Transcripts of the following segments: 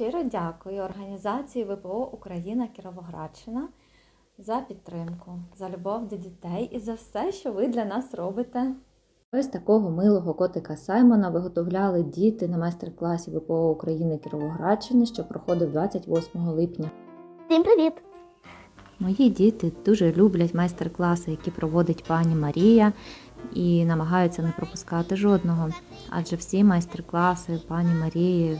щиро дякую організації ВПО Україна Кіровоградщина за підтримку, за любов до дітей і за все, що ви для нас робите. Ось такого милого котика Саймона виготовляли діти на майстер-класі ВПО України Кіровоградщини, що проходив 28 липня. Всім привіт! Мої діти дуже люблять майстер-класи, які проводить пані Марія, і намагаються не пропускати жодного. Адже всі майстер-класи пані Марії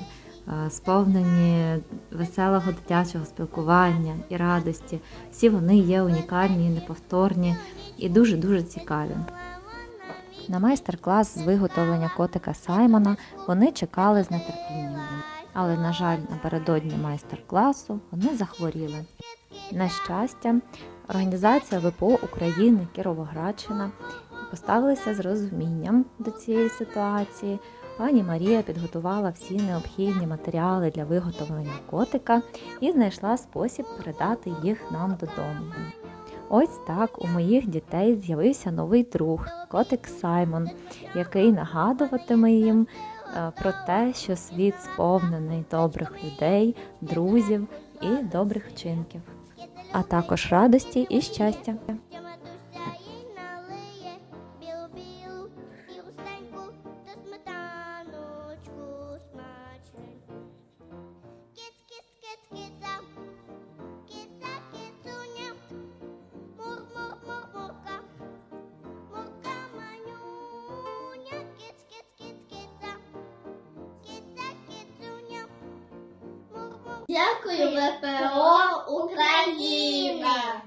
сповнені веселого дитячого спілкування і радості. Всі вони є унікальні, неповторні і дуже-дуже цікаві. На майстер-клас з виготовлення котика Саймона вони чекали з нетерпінням. Але, на жаль, напередодні майстер-класу вони захворіли. На щастя, організація ВПО України Кіровоградщина поставилися з розумінням до цієї ситуації. Пані Марія підготувала всі необхідні матеріали для виготовлення котика і знайшла спосіб передати їх нам додому. Ось так у моїх дітей з'явився новий друг, котик Саймон, який нагадуватиме їм е, про те, що світ сповнений добрих людей, друзів і добрих вчинків, а також радості і щастя. Дякую, ВПО Україна!